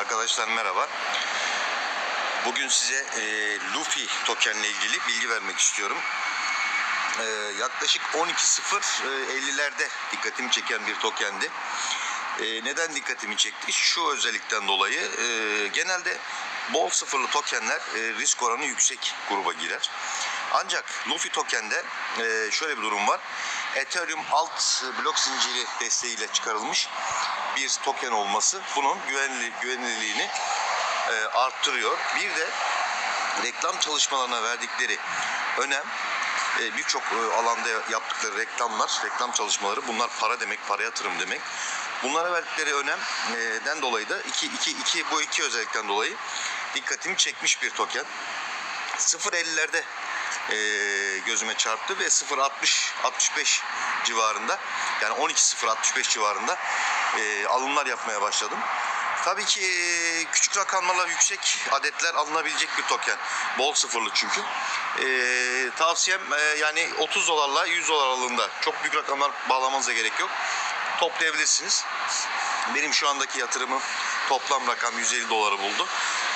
Arkadaşlar merhaba. Bugün size e, Luffy tokenle ilgili bilgi vermek istiyorum. E, yaklaşık 12.050'lerde dikkatimi çeken bir tokendi. E, neden dikkatimi çekti? Şu özellikten dolayı e, genelde bol sıfırlı tokenler e, risk oranı yüksek gruba girer. Ancak Luffy tokende e, şöyle bir durum var. Ethereum alt blok zinciri desteğiyle çıkarılmış bir token olması bunun güvenli, güvenilirliğini e, arttırıyor. Bir de reklam çalışmalarına verdikleri önem e, birçok e, alanda yaptıkları reklamlar, reklam çalışmaları bunlar para demek, para yatırım demek. Bunlara verdikleri önemden dolayı da iki, iki, iki, bu iki özellikten dolayı dikkatimi çekmiş bir token. 0.50'lerde e, gözüme çarptı ve 0.60 65 civarında yani 12.065 civarında e, alımlar yapmaya başladım. Tabii ki e, küçük rakamlarla yüksek adetler alınabilecek bir token. Bol sıfırlı çünkü. E, tavsiyem e, yani 30 dolarla 100 dolar aralığında çok büyük rakamlar bağlamanıza gerek yok. Toplayabilirsiniz. Benim şu andaki yatırımım toplam rakam 150 doları buldu.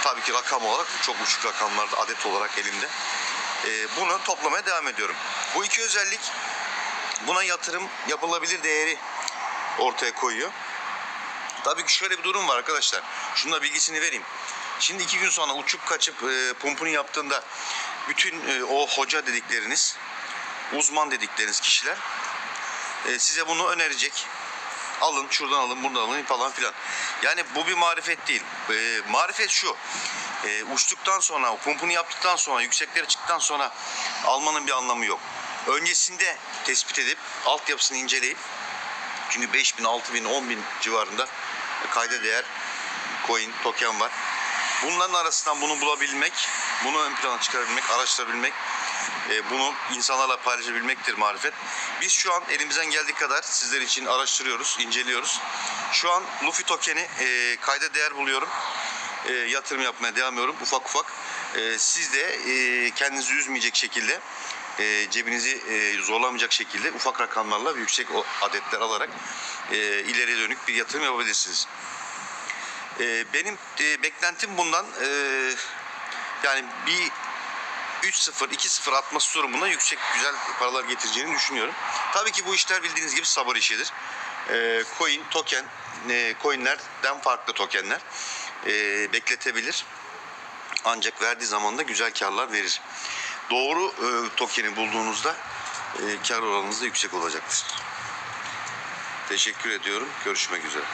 Tabii ki rakam olarak çok uçuk rakamlarda adet olarak elimde. E, bunu toplamaya devam ediyorum. Bu iki özellik buna yatırım yapılabilir değeri ortaya koyuyor. Tabii ki şöyle bir durum var arkadaşlar. Şunun da bilgisini vereyim. Şimdi iki gün sonra uçup kaçıp e, pumpunu yaptığında bütün e, o hoca dedikleriniz, uzman dedikleriniz kişiler e, size bunu önerecek. Alın, şuradan alın, buradan alın falan filan. Yani bu bir marifet değil. E, marifet şu. E, uçtuktan sonra, pumpunu yaptıktan sonra, yükseklere çıktıktan sonra almanın bir anlamı yok. Öncesinde tespit edip, altyapısını inceleyip çünkü 5000, 6000, 10000 civarında kayda değer coin, token var. Bunların arasından bunu bulabilmek, bunu ön plana çıkarabilmek, araştırabilmek, e, bunu insanlarla paylaşabilmektir marifet. Biz şu an elimizden geldiği kadar sizler için araştırıyoruz, inceliyoruz. Şu an Luffy tokeni e, kayda değer buluyorum. E, yatırım yapmaya devam ediyorum ufak ufak. E, siz de e, kendinizi üzmeyecek şekilde e, cebinizi e, zorlamayacak şekilde ufak rakamlarla ve yüksek adetler alarak e, ileriye dönük bir yatırım yapabilirsiniz. Benim beklentim bundan yani bir 3-0, 2-0 atması durumunda yüksek güzel paralar getireceğini düşünüyorum. Tabii ki bu işler bildiğiniz gibi sabır işidir. E, coin, token, e, coinlerden farklı tokenler e, bekletebilir. Ancak verdiği zaman da güzel karlar verir. Doğru e, tokeni bulduğunuzda e, kar oranınız da yüksek olacaktır. Teşekkür ediyorum. Görüşmek üzere.